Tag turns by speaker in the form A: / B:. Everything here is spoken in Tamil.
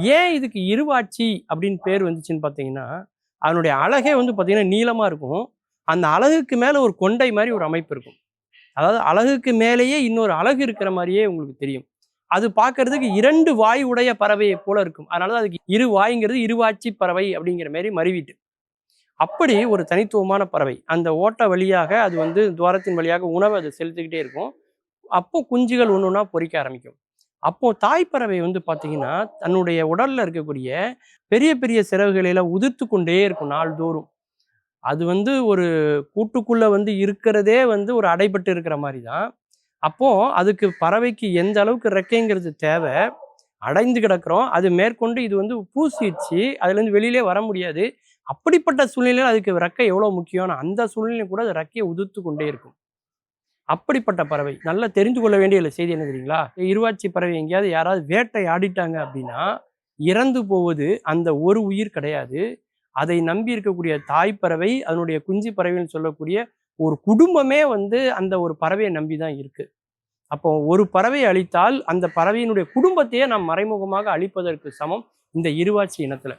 A: ஏன் இதுக்கு இருவாட்சி அப்படின்னு பேர் வந்துச்சுன்னு பார்த்தீங்கன்னா அதனுடைய அழகே வந்து பார்த்தீங்கன்னா நீளமாக இருக்கும். அந்த அழகுக்கு மேலே ஒரு கொண்டை மாதிரி ஒரு அமைப்பு இருக்கும். அதாவது அழகுக்கு மேலேயே இன்னொரு அழகு இருக்கிற மாதிரியே உங்களுக்கு தெரியும். அது பார்க்கறதுக்கு இரண்டு வாய் உடைய பறவையை போல இருக்கும். அதனால அதுக்கு இரு வாய்ங்கிறது இருவாட்சி பறவை அப்படிங்கிற மாதிரி மறிவிட்டு. அப்படி ஒரு தனித்துவமான பறவை. அந்த ஓட்ட வழியாக அது வந்து துவாரத்தின் வழியாக உணவை அது செலுத்திக்கிட்டே இருக்கும். அப்போ குஞ்சுகள் ஒன்று ஒன்றா பொறிக்க ஆரம்பிக்கும். அப்போது தாய்ப்பறவை வந்து பார்த்தீங்கன்னா தன்னுடைய உடலில் இருக்கக்கூடிய பெரிய பெரிய சிறகுகளில் உதிர்த்து கொண்டே இருக்கும் நாள்தோறும். அது வந்து ஒரு கூட்டுக்குள்ளே வந்து இருக்கிறதே வந்து ஒரு அடைபட்டு இருக்கிற மாதிரி தான் அப்போது அதுக்கு பறவைக்கு எந்த அளவுக்கு ரெக்கைங்கிறது தேவை அடைந்து கிடக்கிறோம் அது மேற்கொண்டு இது வந்து பூசிடுச்சு அதுலேருந்து வெளியிலே வர முடியாது. அப்படிப்பட்ட சூழ்நிலையில் அதுக்கு ரெக்கை எவ்வளோ முக்கியம்னு அந்த சூழ்நிலையும் கூட அது ரெக்கையை உதிர்த்து கொண்டே இருக்கும். அப்படிப்பட்ட பறவை. நல்லா தெரிந்து கொள்ள வேண்டிய செய்தி என்ன தெரியுங்களா? இருவாச்சி பறவை எங்கேயாவது யாராவது வேட்டை ஆடிட்டாங்க அப்படின்னா இறந்து போவது அந்த ஒரு உயிர் கிடையாது. அதை நம்பி இருக்கக்கூடிய தாய் பறவை அதனுடைய குஞ்சு பறவைன்னு சொல்லக்கூடிய ஒரு குடும்பமே வந்து அந்த ஒரு பறவையை நம்பி தான் இருக்கு. அப்போ ஒரு பறவை அழித்தால் அந்த பறவையினுடைய குடும்பத்தையே நாம் மறைமுகமாக அழிப்பதற்கு சமம் இந்த இருவாச்சி இனத்துல.